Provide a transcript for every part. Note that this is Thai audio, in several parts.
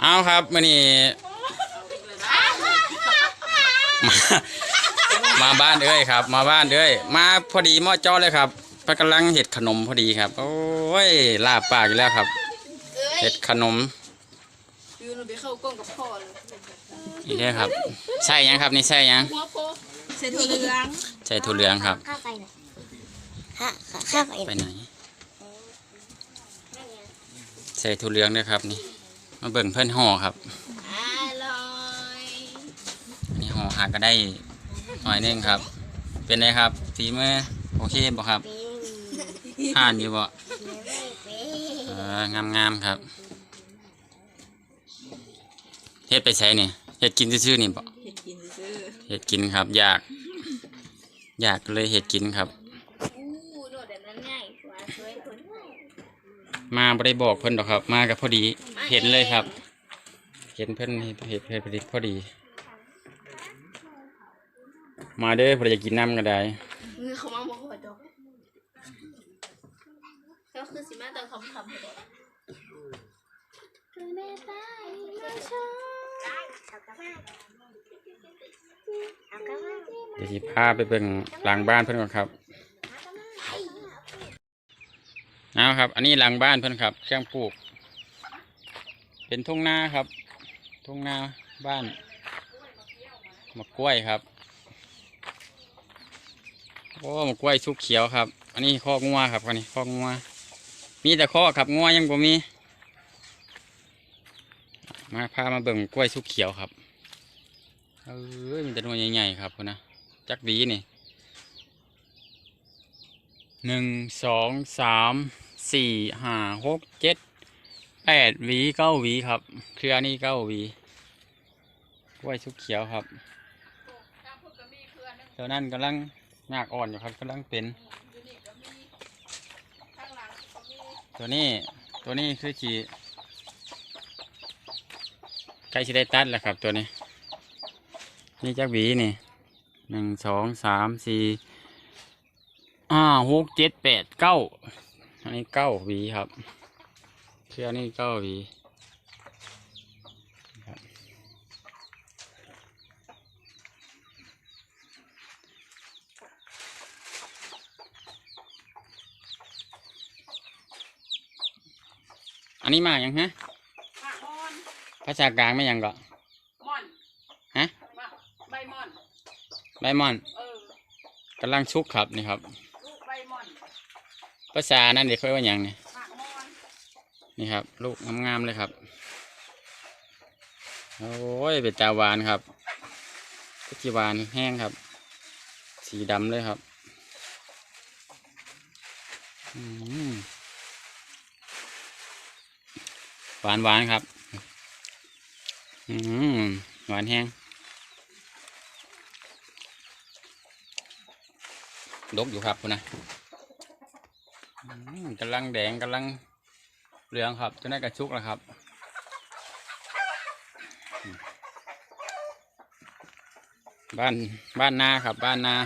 เอาครับมื่อนี้มามาบ้านเอ้ยครับ มาบ้านเอ้ยมาพอดีหม้อจ้อเลยครับเพิ่นกำลังเห็ดขนมพอดีครับ โอ้ยลาบปากอีกแล้วครับเอ้ยเห็ดขนมยูนไปเข้ากล้องกับพ่อเลยนี่ได้อครับใช่ยังครับนี่ใช่ยังหัวโพเสร็จถั่วเหลืองใช่ถั่วเหลืองครับข้าไปหน่อยข้าข้าไปไปไหน ใส่ถั่วเหลืองด้วยครับนี่ มาเบิ่งเพื่อนห่อครับอร่อยอันนี้ห่อหักก็ได้หน่อยหนึงครับ เป็นไงครับฝีมือโอเคบ่ครับเป็นอ่านอยู่บ่ไม่เป็นเอองามงามๆครับเฮ็ดไปใช้นี่เฮ็ดกินซื่อๆนี่บ่เห็ดกินซื้อเฮ็ดกินครับ อยาก อยากเลยเฮ็ดกินครับ อู้โดดแบบนั้นง่ายกว่าสวยคน มาบ่ได้บอกเพิ่นดอกครับ มากับพอดีเห็นเลยครับ เห็นเพิ่นเฮ็ดเฮ็ดเฮ็ดพอดีพอดี มาเด้อเพิ่นอยากกินน้ำก็ได้มือเขามาบอกว่าดอกก็คือสิมาตอนคำคำเลยคือแม่ตายมาชอบเอากลับมาเอากลับมาเดี๋ยวสิพาไปเบิ่งหลังบ้านเพิ่นก่อนครับ เอาครับ อันนี้หลังบ้านเพิ่อนครับเครื่องปลูก เป็นทุ่งนาครับ ทุ่งนาบ้านมะกล้วยครับโอ้มะกล้วยสุกเขียวครับ อันนี้คอกงัวครับอันนี้คอกงัวมีแต่คอกครับงัวยังบ่มี มาพามาเบิ่งกล้วยสุกเขียวครับเอ้ยมันจะนวยใหญ่ๆครับคุณนะจักหวีนี่ หนึ่งสองสามสี่ห้าหกเจ็ดแปดหวีเก้าหวีครับ เครือนี่เก้าหวีกล้วยสุกเขียวครับตัวนั้นกำลังงากอ่อนอยู่ครับกำลังเป็นตัวนี้ตัวนี้คือจีใกล้จะได้ตัดแล้วครับตัวนี้ นี่จักหวีนี่หนึ่งสองสามสี่ ห้าหกเจ็ดแปดเก้าอันนี้เก้าหวีครับเชือกนี่เก้าหวีครับอันนี้มาอย่างฮะมะม่อนภาษากลางไม่ยังก็ม่อนฮะมะใบม่อนใบมอนเออกำลังชุกครับนี่ครับลูกใบม่อน ภาษานั่นเด็กเขาเรียกว่าอย่างนี่มะม่อนนี่ครับ ลูกงามๆเลยครับ โอ้ยเป็นตาวานครับก็จีวานแห้งครับ สีดำเลยครับอืมหวานหวานๆครับอืมหวานแห้งดกอยู่ครับคุณนะ กำลังแดงกำลังเหลืองครับตัวนี้กระชุกแล้วครับบ้านบ้านนาครับ บ้านนา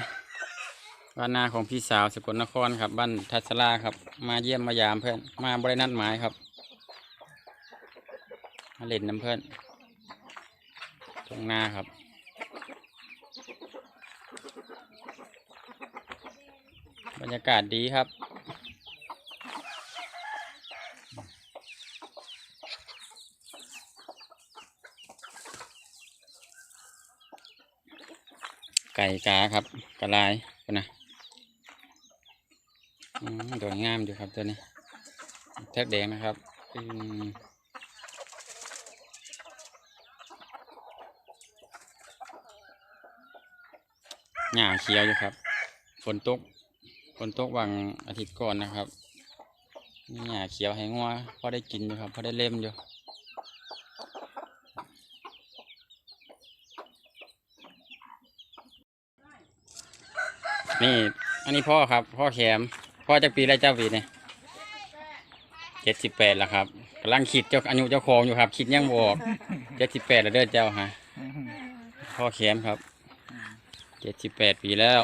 บ้านนาของพี่สาวสกลนครครับ บ้านทัศราครับ มาเยี่ยมมายามเพื่อนมาบรินัดหมายครับมาเล่นน้ำเพื่อนตรงนาครับบรรยากาศดีครับ ไก่กาครับกระลายนนะอืมตัวงามอยู่ครับตัวนี้ แทกแดงนะครับหญ้าเขียวอยู่ครับ ฝนตก ฝนตกวันอาทิตย์ก่อนนะครับหญ้าเขียวให้งัวพอได้กินอยู่ครับพอได้เล่มอยู่ นี่ อันนี้พ่อครับ พ่อแขม พ่อจากปีแล้วเจ้าปีเนี่ยเจ็ดสิบแปดแล้วครับกำลังคิดเจ้าอายุเจ้าของอยู่ครับ คิดยังบออกเจ็ดสิบแปดแล้วเด้อเจ้าฮะพ่อแขมครับเจ็ดสิบแปดปีแล้ว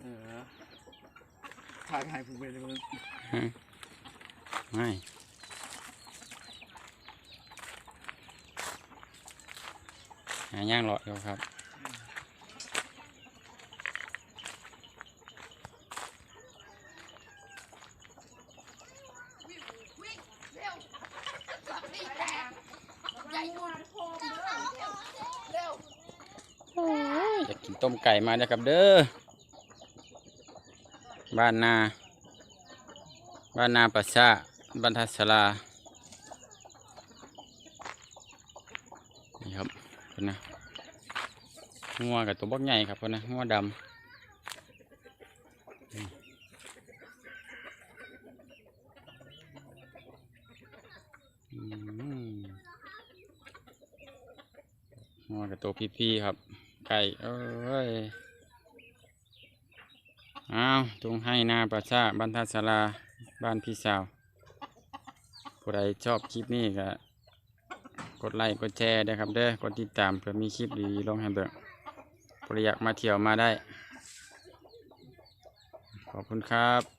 เออถ่ายถ่ายผมไปเลยมันฮะไม่หาย่างเลาะอยู่ครับ อยากกิน ต้มไก่มาเด้อครับเด้อบ้านนาบ้านนาปัสสะบ้านทัศลานี่ครับเพิ่นนะงัวกับตัวบักใหญ่ครับเพิ่นนะงัวดำงัวกับตัวพี่ๆครับ ไก่เอ้ยอ้าวตรงให้นาประชาบ้านทัศลาบ้านพี่สาว ผู้ใดชอบคลิปนี้ก็กดไลค์กดแชร์ด้วยครับเด้อกดติดตามเพื่อมีคลิปดีๆลงให้เบิ่งผู้ใดอยากมาเที่ยวมาได้ ขอบคุณครับ